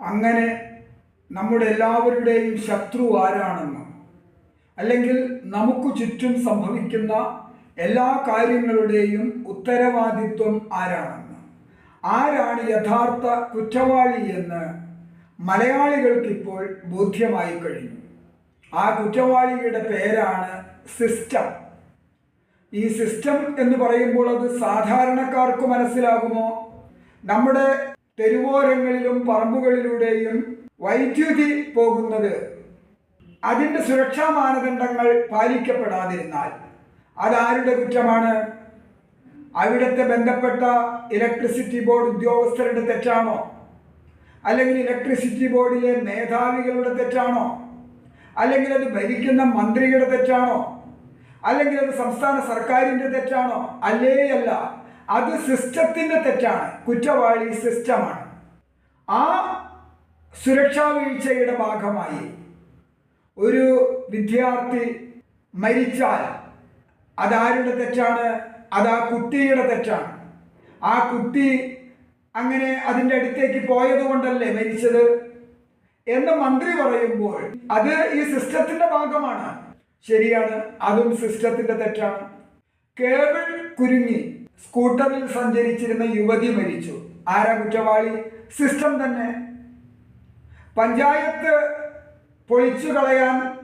അങ്ങനെ നമ്മുടെ എല്ലാവരുടെയും ശത്രു ആരാണെന്ന്? അല്ലെങ്കിൽ നമുക്ക് ചുറ്റും സംഭവിക്കുന്ന എല്ലാ കാര്യങ്ങളുടെയും ഉത്തരവാദിത്വം ആരാണെന്ന്? ആരാണ് യഥാർത്ഥ കുറ്റവാളി എന്ന് മലയാളികൾക്കിപ്പോൾ ബോധ്യമായി കഴിഞ്ഞു. ആ കുറ്റവാളിയുടെ പേരാണ് സിസ്റ്റം. ഈ സിസ്റ്റം എന്ന് പറയുമ്പോൾ അത് സാധാരണക്കാർക്ക് മനസ്സിലാകുമോ? നമ്മുടെ തെരുവോരങ്ങളിലും പറമ്പുകളിലൂടെയും വൈദ്യുതി പോകുന്നത്. അതിന്റെ സുരക്ഷാ മാനദണ്ഡങ്ങൾ പാലിക്കപ്പെടാതിരുന്നാൽ അതാരുടെ കുറ്റമാണ്? അവിടുത്തെ ബന്ധപ്പെട്ട ഇലക്ട്രിസിറ്റി ബോർഡ് ഉദ്യോഗസ്ഥരുടെ തെറ്റാണോ? അല്ലെങ്കിൽ ഇലക്ട്രിസിറ്റി ബോർഡിലെ മേധാവികളുടെ തെറ്റാണോ? അല്ലെങ്കിൽ അത് ഭരിക്കുന്ന മന്ത്രിയുടെ തെറ്റാണോ? അല്ലെങ്കിൽ അത് സംസ്ഥാന സർക്കാരിന്റെ തെറ്റാണോ? അല്ലേ അല്ല അത് സിസ്റ്റത്തിന്റെ തെറ്റാണ്. കുറ്റവാളി സിസ്റ്റമാണ്. ആ സുരക്ഷാ വീഴ്ചയുടെ ഭാഗമായി ഒരു വിദ്യാർത്ഥി മരിച്ചാൽ അതാരുടെ തെറ്റാണ്? അത് ആ കുട്ടിയുടെ തെറ്റാണ്. ആ കുട്ടി അങ്ങനെ അതിന്റെ അടുത്തേക്ക് പോയത് കൊണ്ടല്ലേ മരിച്ചത്? എന്ന് മന്ത്രി പറയുമ്പോൾ അത് ഈ സിസ്റ്റത്തിന്റെ ഭാഗമാണ്. ശരിയാണ് അതും സിസ്റ്റത്തിന്റെ തെറ്റാണ്. കേബിൾ കുരുങ്ങി സ്കൂട്ടറിൽ സഞ്ചരിച്ചിരുന്ന യുവതി മരിച്ചു. ആരാ കുറ്റവാളി? സിസ്റ്റം തന്നെ. പഞ്ചായത്ത് പൊളിച്ചു കളയാൻ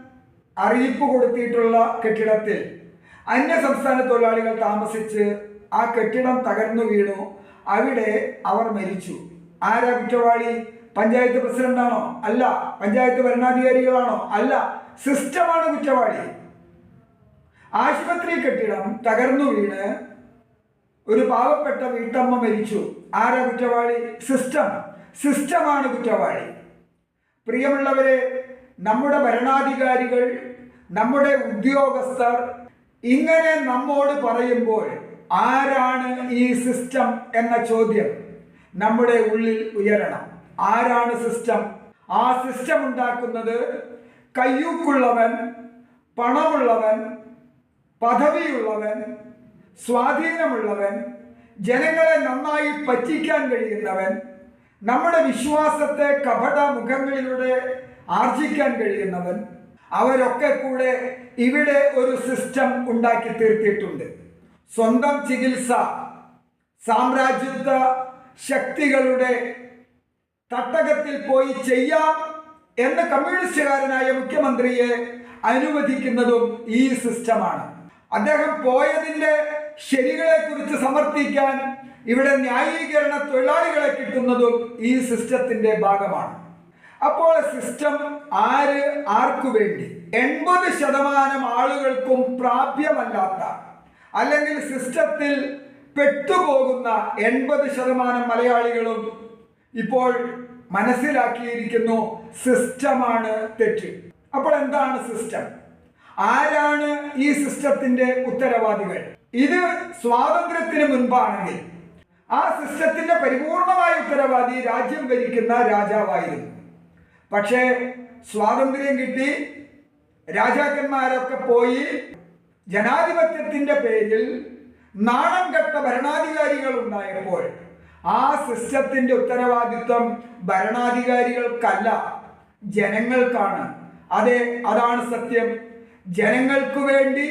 അറിയിപ്പ് കൊടുത്തിട്ടുള്ള കെട്ടിടത്തിൽ അന്യ സംസ്ഥാന തൊഴിലാളികൾ താമസിച്ച് ആ കെട്ടിടം തകർന്നു വീണു. അവിടെ അവർ മരിച്ചു. ആരാ കുറ്റവാളി? പഞ്ചായത്ത് പ്രസിഡന്റാണോ? അല്ല. പഞ്ചായത്ത് ഭരണാധികാരികളാണോ? അല്ല. സിസ്റ്റമാണ് കുറ്റവാളി. ആശുപത്രി കെട്ടിടം തകർന്നു വീണ് ഒരു പാവപ്പെട്ട വീട്ടമ്മ മരിച്ചു. ആരാ കുറ്റവാളി? സിസ്റ്റം. സിസ്റ്റമാണ് കുറ്റവാളി. പ്രിയമുള്ളവരെ നമ്മുടെ ഭരണാധികാരികൾ നമ്മുടെ ഉദ്യോഗസ്ഥർ ഇങ്ങനെ നമ്മോട് പറയുമ്പോൾ ആരാണ് ഈ സിസ്റ്റം എന്ന ചോദ്യം നമ്മുടെ ഉള്ളിൽ ഉയരണം. ആരാണ് സിസ്റ്റം? ആ സിസ്റ്റം ഉണ്ടാക്കുന്നത് കയ്യൂക്കുള്ളവൻ പണമുള്ളവൻ പദവിയുള്ളവൻ സ്വാധീനമുള്ളവൻ ജനങ്ങളെ നന്നായി പറ്റിക്കാൻ കഴിയുന്നവൻ നമ്മുടെ വിശ്വാസത്തെ കപട മുഖങ്ങളിലൂടെ ആർജിക്കാൻ കഴിയുന്നവൻ അവരൊക്കെ കൂടെ ഇവിടെ ഒരു സിസ്റ്റം ഉണ്ടാക്കി തീർത്തിട്ടുണ്ട്. സ്വന്തം ചികിത്സ സാമ്രാജ്യത്വ ശക്തികളുടെ തട്ടകത്തിൽ പോയി ചെയ്യാം എന്ന് കമ്മ്യൂണിസ്റ്റുകാരനായ മുഖ്യമന്ത്രിയെ അനുവദിക്കുന്നതും ഈ സിസ്റ്റമാണ്. അദ്ദേഹം പോയതിന്റെ ശരികളെ കുറിച്ച് സമർത്ഥിക്കാൻ ഇവിടെ ന്യായീകരണ തൊഴിലാളികളെ കിട്ടുന്നതും ഈ സിസ്റ്റത്തിന്റെ ഭാഗമാണ്. അപ്പോൾ സിസ്റ്റം ആര് ആർക്കു വേണ്ടി? എൺപത് ശതമാനം ആളുകൾക്കും പ്രാപ്യമല്ലാത്ത അല്ലെങ്കിൽ സിസ്റ്റത്തിൽ പെട്ടുപോകുന്ന എൺപത് ശതമാനം മലയാളികളും ഇപ്പോൾ മനസ്സിലാക്കിയിരിക്കുന്നു സിസ്റ്റമാണ് തെറ്റ്. അപ്പോൾ എന്താണ് സിസ്റ്റം? ആരാണ് ഈ സിസ്റ്റത്തിന്റെ ഉത്തരവാദികൾ? ഇത് സ്വാതന്ത്ര്യത്തിന് മുൻപാണെങ്കിൽ ആ സിസ്റ്റത്തിന്റെ പരിപൂർണമായ ഉത്തരവാദി രാജ്യം ഭരിക്കുന്ന രാജാവായിരുന്നു. പക്ഷേ സ്വാതന്ത്ര്യം കിട്ടി രാജാക്കന്മാരൊക്കെ പോയി ജനാധിപത്യത്തിന്റെ പേരിൽ നാണം കെട്ട ഭരണാധികാരികൾ ഉണ്ടായപ്പോൾ ആ സിസ്റ്റത്തിന്റെ ഉത്തരവാദിത്വം ഭരണാധികാരികൾക്കല്ല ജനങ്ങൾക്കാണ്. അതെ അതാണ് സത്യം. ജനങ്ങൾക്കു വേണ്ടി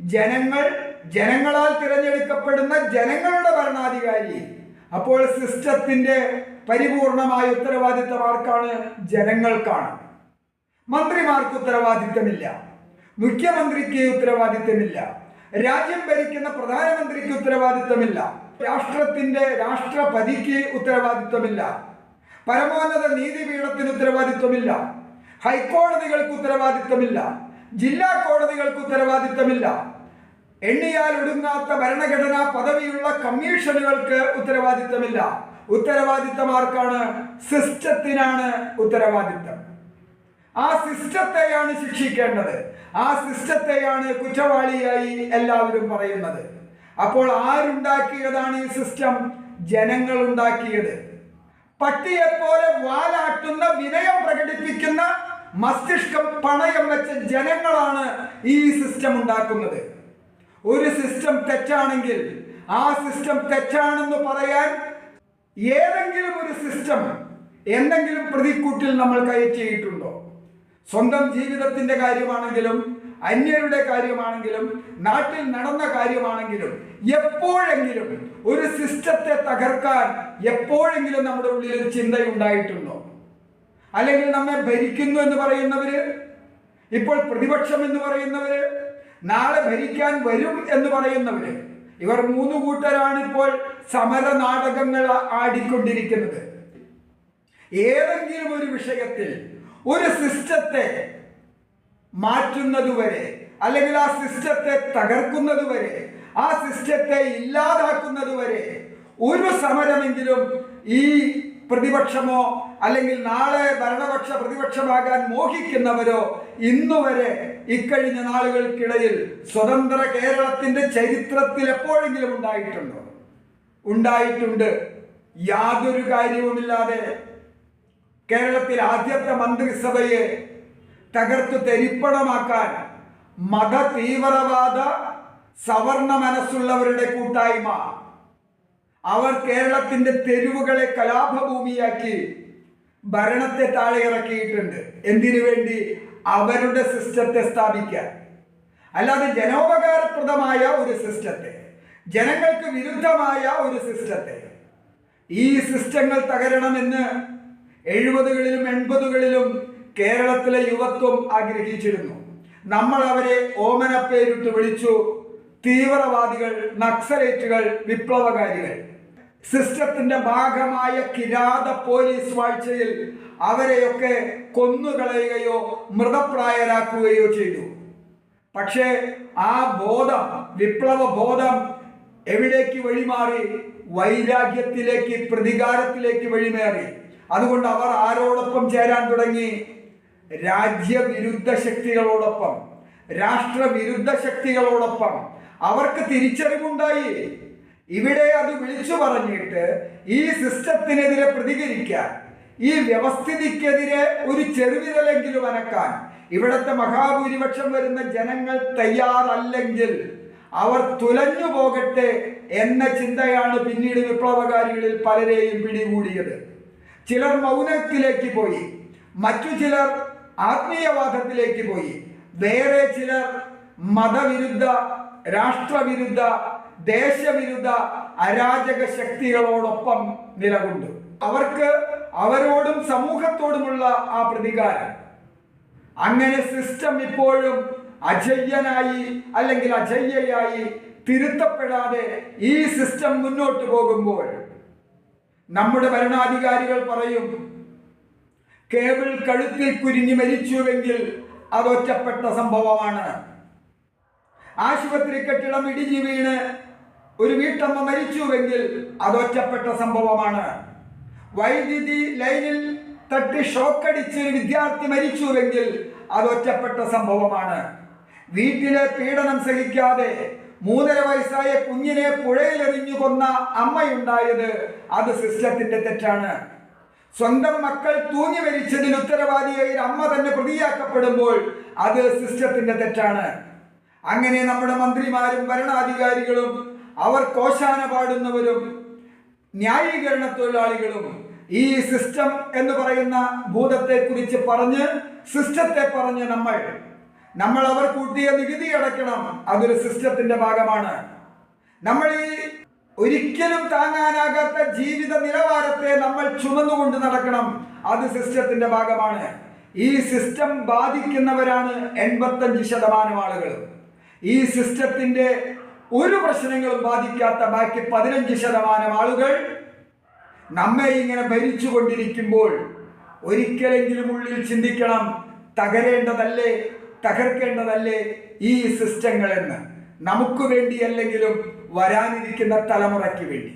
ജനങ്ങൾ ജനങ്ങളാൽ തിരഞ്ഞെടുക്കപ്പെടുന്ന ജനങ്ങളുടെ ഭരണാധികാരി. അപ്പോൾ സിസ്റ്റത്തിന്റെ പരിപൂർണമായ ഉത്തരവാദിത്തം ആർക്കാണ്? ജനങ്ങൾക്കാണ്. മന്ത്രിമാർക്ക് ഉത്തരവാദിത്തമില്ല. മുഖ്യമന്ത്രിക്ക് ഉത്തരവാദിത്തമില്ല. രാജ്യം ഭരിക്കുന്ന പ്രധാനമന്ത്രിക്ക് ഉത്തരവാദിത്തമില്ല. രാഷ്ട്രത്തിന്റെ രാഷ്ട്രപതിക്ക് ഉത്തരവാദിത്തമില്ല. പരമോന്നത നീതിപീഠത്തിന് ഉത്തരവാദിത്വമില്ല ഹൈക്കോടതികൾക്ക് ഉത്തരവാദിത്തമില്ല. ജില്ലാ കോടതികൾക്ക് ഉത്തരവാദിത്തമില്ല. എണ്ണിയാൽ ഒടുങ്ങാത്ത ഭരണഘടനാ പദവിയുള്ള കമ്മീഷനുകൾക്ക് ഉത്തരവാദിത്തമില്ല. ഉത്തരവാദിത്തം ആർക്കാണ് സിസ്റ്റത്തിനാണ് ഉത്തരവാദിത്തം. ആ സിസ്റ്റത്തെയാണ് ശിക്ഷിക്കേണ്ടത്. ആ സിസ്റ്റത്തെയാണ് കുറ്റവാളിയായി എല്ലാവരും പറയുന്നത്. അപ്പോൾ ആരുണ്ടാക്കിയതാണ് ഈ സിസ്റ്റം? ജനങ്ങൾ ഉണ്ടാക്കിയത് പട്ടിയെപ്പോലെ വാലാട്ടുന്ന വിനയം പ്രകടിപ്പിക്കുന്ന മസ്തിഷ്കം പണയം വെച്ച ജനങ്ങളാണ് ഈ സിസ്റ്റം ഉണ്ടാക്കുന്നത്. ഒരു സിസ്റ്റം തെറ്റാണെങ്കിൽ ആ സിസ്റ്റം തെറ്റാണെന്ന് പറയാൻ ഏതെങ്കിലും ഒരു സിസ്റ്റം എന്തെങ്കിലും പ്രതിക്കൂട്ടിൽ നമ്മൾ കയറ്റിയിട്ടുണ്ടോ സ്വന്തം ജീവിതത്തിന്റെ കാര്യമാണെങ്കിലും അന്യരുടെ കാര്യമാണെങ്കിലും നാട്ടിൽ നടന്ന കാര്യമാണെങ്കിലും എപ്പോഴെങ്കിലും ഒരു സിസ്റ്റത്തെ തകർക്കാൻ എപ്പോഴെങ്കിലും നമ്മുടെ ഉള്ളിൽ ഒരു ചിന്തയുണ്ടായിട്ടുണ്ടോ? അല്ലെങ്കിൽ നമ്മെ ഭരിക്കുന്നു എന്ന് പറയുന്നവര് ഇപ്പോൾ പ്രതിപക്ഷം എന്ന് പറയുന്നവര് നാളെ ഭരിക്കാൻ വരും എന്ന് പറയുന്നവര്. ഇവർ മൂന്ന് കൂട്ടരാണ് ഇപ്പോൾ സമര നാടകങ്ങൾ ആടിക്കൊണ്ടിരിക്കുന്നത്. ഏതെങ്കിലും ഒരു വിഷയത്തിൽ ഒരു സിസ്റ്റത്തെ മാറ്റുന്നതുവരെ അല്ലെങ്കിൽ ആ സിസ്റ്റത്തെ തകർക്കുന്നതുവരെ ആ സിസ്റ്റത്തെ ഇല്ലാതാക്കുന്നതുവരെ ഒരു സമരമെങ്കിലും ഈ പ്രതിപക്ഷമോ അല്ലെങ്കിൽ നാളെ ഭരണപക്ഷ പ്രതിപക്ഷമാകാൻ മോഹിക്കുന്നവരോ ഇന്നുവരെ ഇക്കഴിഞ്ഞ നാളുകൾക്കിടയിൽ സ്വതന്ത്ര കേരളത്തിന്റെ ചരിത്രത്തിൽ എപ്പോഴെങ്കിലും ഉണ്ടായിട്ടുണ്ടോ? ഉണ്ടായിട്ടുണ്ട്. യാതൊരു കാര്യവുമില്ലാതെ കേരളത്തിൽ ആദ്യത്തെ മന്ത്രിസഭയെ തകർത്തു തെരിപ്പണമാക്കാൻ മത തീവ്രവാദ സവർണ മനസ്സുള്ളവരുടെ കൂട്ടായ്മ അവർ കേരളത്തിന്റെ തെരുവുകളെ കലാപഭൂമിയാക്കി ഭരണത്തെ താഴെ ഇറക്കിയിട്ടുണ്ട് എന്തിനു വേണ്ടി? അവരുടെ സിസ്റ്റത്തെ സ്ഥാപിക്കാൻ. അല്ലാതെ ജനോപകാരപ്രദമായ ഒരു സിസ്റ്റത്തെ ജനങ്ങൾക്ക് വിരുദ്ധമായ ഒരു സിസ്റ്റത്തെ. ഈ സിസ്റ്റങ്ങൾ തകരണമെന്ന് എഴുപതുകളിലും എൺപതുകളിലും കേരളത്തിലെ യുവത്വം ആഗ്രഹിച്ചിരുന്നു. നമ്മൾ അവരെ ഓമന പേരിട്ട് വിളിച്ചു. തീവ്രവാദികൾ നക്സലേറ്റുകൾ വിപ്ലവകാരികൾ. സിസ്റ്റത്തിന്റെ ഭാഗമായ കിരാത പോലീസ് വാഴ്ചയിൽ അവരെയൊക്കെ കൊന്നുകളയുകയോ മൃതപ്രായരാക്കുകയോ ചെയ്തു. പക്ഷേ ആ ബോധം വിപ്ലവ ബോധം എവിടേക്ക് വഴിമാറി? വൈരാഗ്യത്തിലേക്ക് പ്രതികാരത്തിലേക്ക് വഴിമാറി. അതുകൊണ്ട് അവർ ആരോടൊപ്പം ചേരാൻ തുടങ്ങി. രാജ്യവിരുദ്ധ ശക്തികളോടൊപ്പം രാഷ്ട്രവിരുദ്ധ ശക്തികളോടൊപ്പം. അവർക്ക് തിരിച്ചറിവുണ്ടായി. ഇവിടെ അത് വിളിച്ചു പറഞ്ഞിട്ട് ഈ സിസ്റ്റത്തിനെതിരെ പ്രതികരിക്കാൻ ഈ വ്യവസ്ഥിതിക്കെതിരെ ഒരു ചെറുവിരലെങ്കിലും അനക്കാൻ ഇവിടുത്തെ മഹാഭൂരിപക്ഷം വരുന്ന ജനങ്ങൾ തയ്യാറല്ലെങ്കിൽ അവർ തുലഞ്ഞു പോകട്ടെ എന്ന ചിന്തയാണ് പിന്നീട് വിപ്ലവകാരികളിൽ പലരെയും പിടികൂടിയത്. ചിലർ മൗനത്തിലേക്ക് പോയി മറ്റു ചിലർ ആത്മീയവാദത്തിലേക്ക് പോയി വേറെ ചിലർ മതവിരുദ്ധ രാഷ്ട്രവിരുദ്ധ ദേശവിരുദ്ധ അരാജക ശക്തികളോടൊപ്പം നിലകൊണ്ടു. അവർക്ക് അവരോടും സമൂഹത്തോടുമുള്ള ആ പ്രതികാരം. അങ്ങനെ സിസ്റ്റം ഇപ്പോഴും അജയ്യനായി അല്ലെങ്കിൽ അജയ്യയായി തിരുത്തപ്പെടാതെ ഈ സിസ്റ്റം മുന്നോട്ട് പോകുമ്പോൾ നമ്മുടെ ഭരണാധികാരികൾ പറയും കേബിൾ കഴുത്തിൽ കുരിഞ്ഞു മരിച്ചുവെങ്കിൽ അതൊറ്റപ്പെട്ട സംഭവമാണ്. ആശുപത്രി കെട്ടിടം ഇടിഞ്ഞു വീണ് ഒരു വീട്ടമ്മ മരിച്ചുവെങ്കിൽ അത് ഒറ്റപ്പെട്ട സംഭവമാണ്. വൈദ്യുതി ലൈനിൽ തട്ടി ഷോക്കടിച്ച് ഒരു വിദ്യാർത്ഥി മരിച്ചുവെങ്കിൽ അത് ഒറ്റപ്പെട്ട സംഭവമാണ്. വീട്ടിലെ പീഡനം സഹിക്കാതെ മൂന്നര വയസ്സായ കുഞ്ഞിനെ പുഴയിലെറിഞ്ഞു കൊന്ന അമ്മയുണ്ടായത് അത് സിസ്റ്റത്തിന്റെ തെറ്റാണ്. സ്വന്തം മക്കൾ തൂങ്ങി മരിച്ചതിന് ഉത്തരവാദിയായി അമ്മ തന്നെ പ്രതിയാക്കപ്പെടുമ്പോൾ അത് സിസ്റ്റത്തിന്റെ തെറ്റാണ്. അങ്ങനെ നമ്മുടെ മന്ത്രിമാരും ഭരണാധികാരികളും അവർ കോശാന പാടുന്നവരും ന്യായീകരണ തൊഴിലാളികളും ഈ സിസ്റ്റം എന്ന് പറയുന്ന ഭൂതത്തെ കുറിച്ച് പറഞ്ഞ് സിസ്റ്റത്തെ പറഞ്ഞ് നമ്മൾ നമ്മൾ അവർ കൂട്ടിയ നികുതി അടയ്ക്കണം. അതൊരു സിസ്റ്റത്തിന്റെ ഭാഗമാണ്. നമ്മൾ ഈ ഒരിക്കലും താങ്ങാനാകാത്ത ജീവിത നിലവാരത്തെ നമ്മൾ ചുമന്നുകൊണ്ട് നടക്കണം. അത് സിസ്റ്റത്തിന്റെ ഭാഗമാണ്. ഈ സിസ്റ്റം ബാധിക്കുന്നവരാണ് എൺപത്തഞ്ച് ശതമാനം ആളുകൾ. ഈ സിസ്റ്റത്തിന്റെ ഒരു പ്രശ്നങ്ങളും ബാധിക്കാത്ത ബാക്കി പതിനഞ്ച് ശതമാനം ആളുകൾ നമ്മെ ഇങ്ങനെ ഭരിച്ചുകൊണ്ടിരിക്കുമ്പോൾ ഒരിക്കലെങ്കിലും ഉള്ളിൽ ചിന്തിക്കണം തകരേണ്ടതല്ലേ തകർക്കേണ്ടതല്ലേ ഈ സിസ്റ്റങ്ങളെന്ന് നമുക്ക് വേണ്ടിയല്ലെങ്കിലും വരാനിരിക്കുന്ന തലമുറയ്ക്ക് വേണ്ടി.